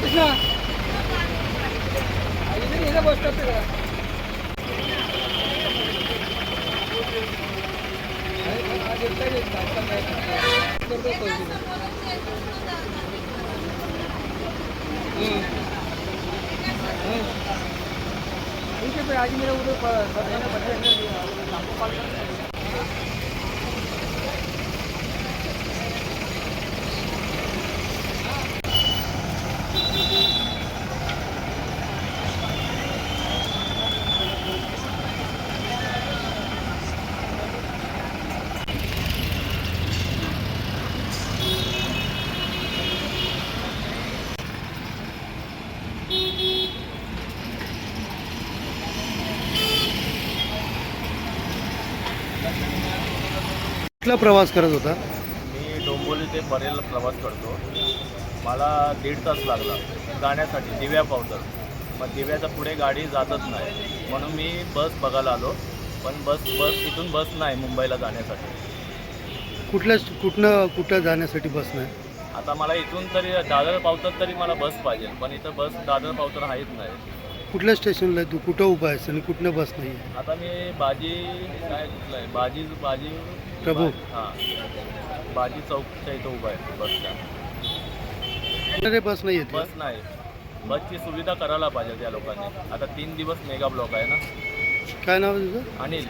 कृष्णा. इथे bus stop आज एकटा येत करतो ठीक है फिर आज मेरा उधर कुठला प्रवास करत होता? मी डोंबोली ते परेल प्रवास करतो. मला दीड तास लागला जाण्यासाठी दिव्या पावतर मग दिव्याच्या पुढे गाडी जातच नाही. म्हणून मी बस बघायला आलो पण बस बस इथून बस नाही मुंबईला जाण्यासाठी. कुठल्या कुठनं कुठं जाण्यासाठी बस नाही? आता मला इथून तरी दादर पावतात तरी मला बस पाहिजे पण इथं बस दादर पावतर आहेच नाही. कुठल्या स्टेशनला आहे तू? कुठं उभा आहेस आणि कुठनं बस नाही आता मी बाजी काय कुठलं आहे? बाजी बाजी प्रभू. हां. बाजी चौकच्या इथं उभा आहे बस स्टँड अरे बस नाही येत बस नाही. बसची सुविधा करायला पाहिजे त्या लोकांनी. आता तीन दिवस मेगा ब्लॉक आहे ना. काय नाव आहे तुझं? अनिल.